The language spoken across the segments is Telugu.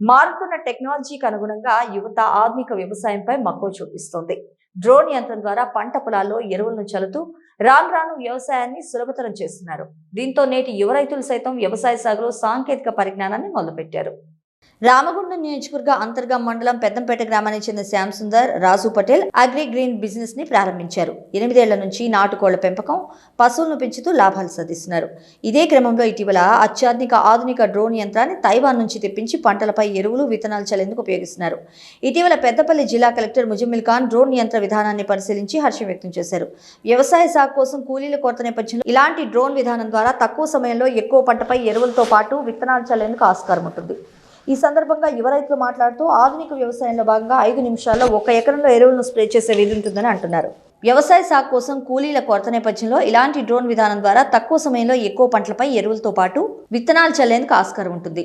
మారుతున్న టెక్నాలజీకి అనుగుణంగా యువత ఆధునిక వ్యవసాయంపై మక్కువ చూపిస్తోంది. డ్రోన్ యంత్రం ద్వారా పంట పొలాల్లో ఎరువులను చల్లుతూ రాను రాను వ్యవసాయాన్ని సులభతరం చేస్తున్నారు. దీంతో నేటి యువ రైతులు సైతం వ్యవసాయ సాగులో సాంకేతిక పరిజ్ఞానాన్ని మొదలుపెట్టారు. రామగుండం నియోజకవర్గ అంతర్గా మండలం పెద్దంపేట గ్రామానికి చెందిన శ్యామ్ సుందర్ రాజు పటేల్ అగ్రి గ్రీన్ బిజినెస్ని ప్రారంభించారు. ఎనిమిదేళ్ళ నుంచి నాటుకోళ్ళ పెంపకం పశువులను పెంచుతూ లాభాలు సాధిస్తున్నారు. ఇదే క్రమంలో ఇటీవల అత్యాధునిక ఆధునిక డ్రోన్ యంత్రాన్ని తైవాన్ నుంచి తెప్పించి పంటలపై ఎరువులు విత్తనాలు చల్లేందుకు ఉపయోగిస్తున్నారు. ఇటీవల పెద్దపల్లి జిల్లా కలెక్టర్ ముజమ్మిల్ ఖాన్ డ్రోన్ యంత్ర విధానాన్ని పరిశీలించి హర్షం వ్యక్తం చేశారు. వ్యవసాయ సాగు కోసం కూలీల కొరత నేపథ్యంలో ఇలాంటి డ్రోన్ విధానం ద్వారా తక్కువ సమయంలో ఎక్కువ పంటపై ఎరువులతో పాటు విత్తనాలు చల్లేందుకు ఆస్కారం ఉంటుంది. ఈ సందర్భంగా యువ రైతులు మాట్లాడుతూ ఆధునిక వ్యవసాయంలో భాగంగా ఐదు నిమిషాల్లో ఒక ఎకరంలో ఎరువులను స్ప్రే చేసే వీలు ఉంటుందని అంటున్నారు. వ్యవసాయ సాగు కోసం కూలీల కొరత నేపథ్యంలో ఇలాంటి డ్రోన్ విధానం ద్వారా తక్కువ సమయంలో ఎక్కువ పంటలపై ఎరువులతో పాటు విత్తనాలు చల్లేందుకు ఆస్కారం ఉంటుంది.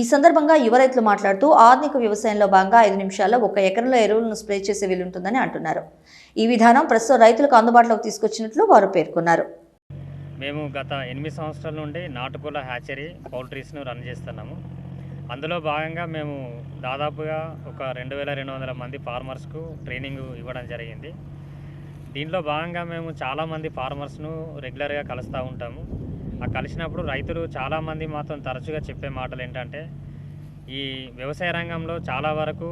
ఈ సందర్భంగా యువ రైతులు మాట్లాడుతూ ఆధునిక వ్యవసాయంలో భాగంగా ఐదు నిమిషాల్లో ఒక ఎకరంలో ఎరువులను స్ప్రే చేసే వీలుంటుందని అంటున్నారు. ఈ విధానం ప్రస్తుతం రైతులకు అందుబాటులోకి తీసుకొచ్చినట్లు వారు పేర్కొన్నారు. మేము గత ఎనిమిది సంవత్సరాల నుండి నాటుకోళ్ళ హ్యాచరీ పౌల్ట్రీస్ను రన్ చేస్తున్నాము. అందులో భాగంగా మేము దాదాపుగా ఒక రెండు వేల రెండు వందల మంది ఫార్మర్స్కు ట్రైనింగ్ ఇవ్వడం జరిగింది. దీంట్లో భాగంగా మేము చాలామంది ఫార్మర్స్ను రెగ్యులర్గా కలుస్తూ ఉంటాము. ఆ కలిసినప్పుడు రైతులు చాలామంది మాత్రం తరచుగా చెప్పే మాటలు ఏంటంటే ఈ వ్యవసాయ రంగంలో చాలా వరకు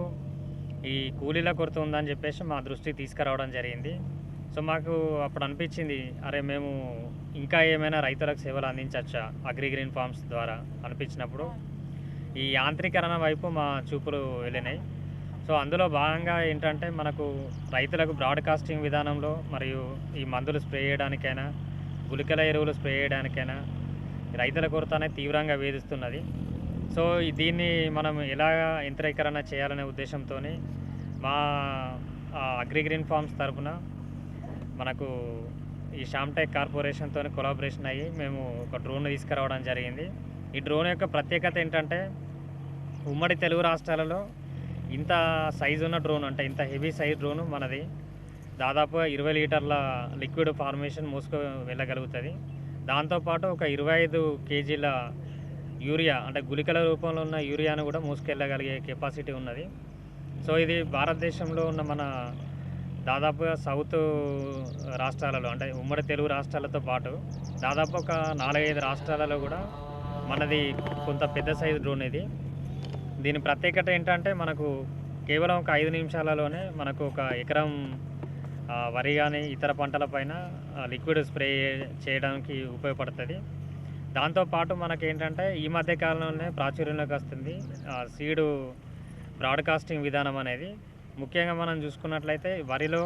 ఈ కూలీల కొరత ఉందని చెప్పేసి మా దృష్టికి తీసుకురావడం జరిగింది. సో మాకు అప్పుడు అనిపించింది అరే మేము ఇంకా ఏమైనా రైతులకు సేవలు అందించవచ్చా అగ్రి గ్రీన్ ఫార్మ్స్ ద్వారా అనిపించినప్పుడు. ఈ యాంత్రీకరణ వైపు మా చూపులు వెళ్ళినాయి. సో అందులో భాగంగా ఏంటంటే మనకు రైతులకు బ్రాడ్కాస్టింగ్ విధానంలో మరియు ఈ మందులు స్ప్రే చేయడానికైనా గుళికల ఎరువులు స్ప్రే చేయడానికైనా రైతుల కొరత అనేది తీవ్రంగా వేధిస్తున్నది. సో దీన్ని మనం ఎలా యంత్రీకరణ చేయాలనే ఉద్దేశంతో మా అగ్రి గ్రీన్ ఫార్మ్స్ తరఫున మనకు ఈ షామ్టెక్ కార్పొరేషన్తో కొలాబరేషన్ అయ్యి మేము ఒక డ్రోన్ తీసుకురావడం జరిగింది. ఈ డ్రోన్ యొక్క ప్రత్యేకత ఏంటంటే ఉమ్మడి తెలుగు రాష్ట్రాలలో ఇంత సైజు ఉన్న డ్రోన్ అంటే ఇంత హెవీ సైజ్ డ్రోన్ మనది దాదాపుగా ఇరవై లీటర్ల లిక్విడ్ ఫార్మేషన్ మోసుకు వెళ్ళగలుగుతుంది. దాంతోపాటు ఒక ఇరవై ఐదు కేజీల యూరియా అంటే గుళికల రూపంలో ఉన్న యూరియాను కూడా మోసుకెళ్ళగలిగే కెపాసిటీ ఉన్నది. సో ఇది భారతదేశంలో ఉన్న మన దాదాపుగా సౌత్ రాష్ట్రాలలో అంటే ఉమ్మడి తెలుగు రాష్ట్రాలతో పాటు దాదాపు ఒక నాలుగైదు రాష్ట్రాలలో కూడా మనది కొంత పెద్ద సైజు డ్రోన్ ఇది. దీని ప్రత్యేకత ఏంటంటే మనకు కేవలం ఒక ఐదు నిమిషాలలోనే మనకు ఒక ఎకరం వరి కానీ ఇతర పంటలపైన లిక్విడ్ స్ప్రే చేయడానికి ఉపయోగపడుతుంది. దాంతోపాటు మనకి ఏంటంటే ఈ మధ్య కాలంలోనే ప్రాచుర్యంలోకి వస్తుంది సీడు బ్రాడ్కాస్టింగ్ విధానం అనేది. ముఖ్యంగా మనం చూసుకున్నట్లయితే వరిలో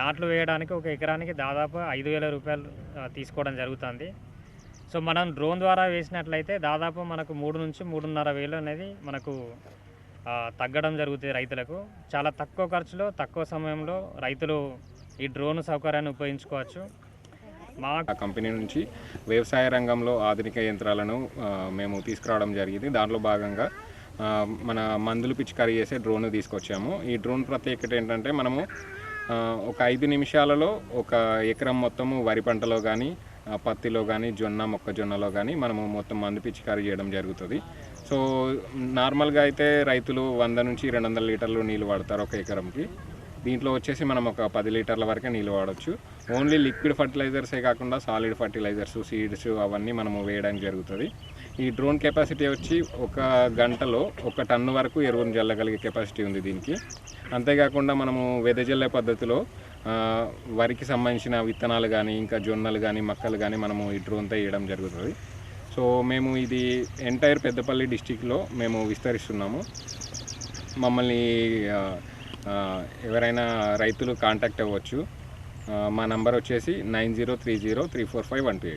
నాట్లు వేయడానికి ఒక ఎకరానికి దాదాపు ఐదు వేల రూపాయలు తీసుకోవడం జరుగుతుంది. సో మనం డ్రోన్ ద్వారా వేసినట్లయితే దాదాపు మనకు మూడు నుంచి మూడున్నర వేలు అనేది మనకు తగ్గడం జరుగుతుంది రైతులకు. చాలా తక్కువ ఖర్చులో తక్కువ సమయంలో రైతులు ఈ డ్రోన్ సౌకర్యాన్ని ఉపయోగించుకోవచ్చు. మా కంపెనీ నుంచి వ్యవసాయ రంగంలో ఆధునిక యంత్రాలను మేము తీసుకురావడం జరిగింది. దాంట్లో భాగంగా మన మందులు పిచికారీ చేసే డ్రోన్ తీసుకొచ్చాము. ఈ డ్రోన్ ప్రత్యేకత ఏంటంటే మనము ఒక ఐదు నిమిషాలలో ఒక ఎకరం మొత్తము వరి పంటలో కానీ పత్తిలో కానీ జొన్న మొక్కజొన్నలో కానీ మనము మొత్తం మందు పిచికారీ చేయడం జరుగుతుంది. సో నార్మల్గా అయితే రైతులు వంద నుంచి రెండు వందల లీటర్లు నీళ్ళు వాడతారు ఒక ఎకరంకి. దీంట్లో వచ్చేసి మనం ఒక పది లీటర్ల వరకే నీళ్ళు వాడచ్చు. ఓన్లీ లిక్విడ్ ఫర్టిలైజర్సే కాకుండా సాలిడ్ ఫర్టిలైజర్స్ సీడ్స్ అవన్నీ మనము వేయడానికి జరుగుతుంది. ఈ డ్రోన్ కెపాసిటీ వచ్చి ఒక గంటలో ఒక టన్ను వరకు ఎరువును జల్లగలిగే కెపాసిటీ ఉంది దీనికి. అంతేకాకుండా మనము వెదజల్లే పద్ధతిలో వరికి సంబంధించిన విత్తనాలు కానీ ఇంకా జొన్నలు కానీ మక్కలు కానీ మనము ఈ డ్రోన్తో వేయడం జరుగుతుంది. సో మేము ఇది ఎంటైర్ పెద్దపల్లి డిస్టిక్లో మేము విస్తరిస్తున్నాము. మమ్మల్ని ఎవరైనా రైతులు కాంటాక్ట్ అవ్వచ్చు. మా నంబర్ వచ్చేసి nine zero three zero three four five one two